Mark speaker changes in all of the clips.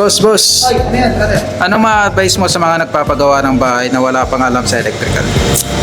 Speaker 1: Boss, boss.
Speaker 2: Ay, ano yan, brother?
Speaker 1: Anong ma-advise mo sa mga nagpapagawa ng bahay na wala pang alam sa electrical?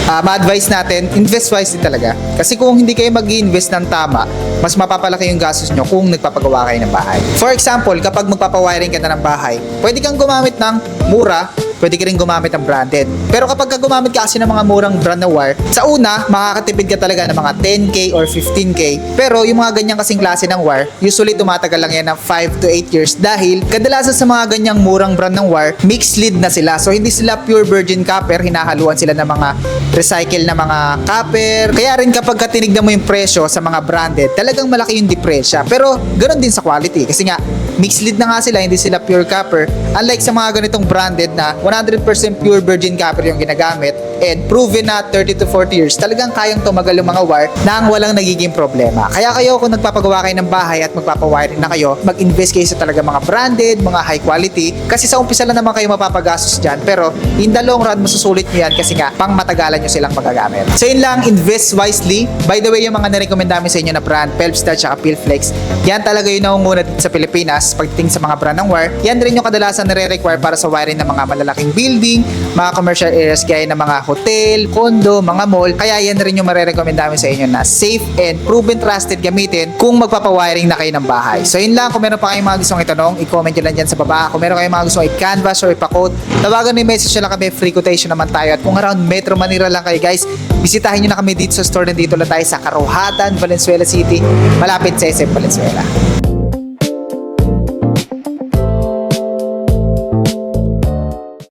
Speaker 2: Ah, ma-advise natin, invest wisely talaga. Kasi kung hindi kayo mag invest ng tama, mas mapapalaki yung gastos nyo kung nagpapagawa kayo ng bahay. For example, kapag magpapawiring ka na ng bahay, pwede kang gumamit ng mura, pwede ka rin gumamit ng branded. Pero kapag ka gumamit ka kasi ng mga murang brand na wire, sa una, makakatipid ka talaga ng mga 10k or 15k. Pero yung mga ganyang kasing klase ng wire, usually tumatagal lang yan ng 5 to 8 years dahil kadalasan sa mga ganyang murang brand ng wire, mixed lead na sila. So hindi sila pure virgin copper, hinahaluan sila ng mga recycle na mga copper. Kaya rin kapag ka tinignan mo yung presyo sa mga branded, talagang malaki yung diferensya. Pero ganoon din sa quality kasi nga mixed lead na nga sila, hindi sila pure copper. Unlike sa mga ganitong branded na 100% pure virgin copper yung ginagamit and proven na 30 to 40 years, talagang kayang tumagal yung mga wire nang walang nagiging problema. Kaya kayo kung nagpapagawa kayo ng bahay at magpapawiring na kayo, mag-invest kayo sa talaga mga branded, mga high quality. Kasi sa umpisa lang naman kayo mapapagastos dyan, pero in the long run, masusulit nyo yan kasi nga, pang matagalan nyo silang magagamit. So yun lang, invest wisely. By the way, yung mga nirecommend namin sa inyo na brand, Pelpstar at Pilflex, yan talaga yung naunguna dito sa Pilipinas pagdating sa mga brand ng wire. Yan rin yung kadalasan nare-require para sa wiring ng mga malalaking building, mga commercial areas gaya ng mga hotel, condo, mga mall. Kaya yan rin yung marerecommend namin sa inyo na safe and proven trusted gamitin kung magpapawiring na kayo ng bahay. So yun lang, kung meron pa kayong mga gustong itanong, i-comment nyo lang dyan sa baba. Kung meron kayong mga gustong i-canvas or ipa-quote, tawagan nyo message nyo lang kami, free quotation naman tayo. At kung around Metro Manila lang kayo guys, bisitahin nyo na kami dito sa store. Nandito lang tayo sa Karuhatan, Valenzuela City, malapit sa SM Valenzuela.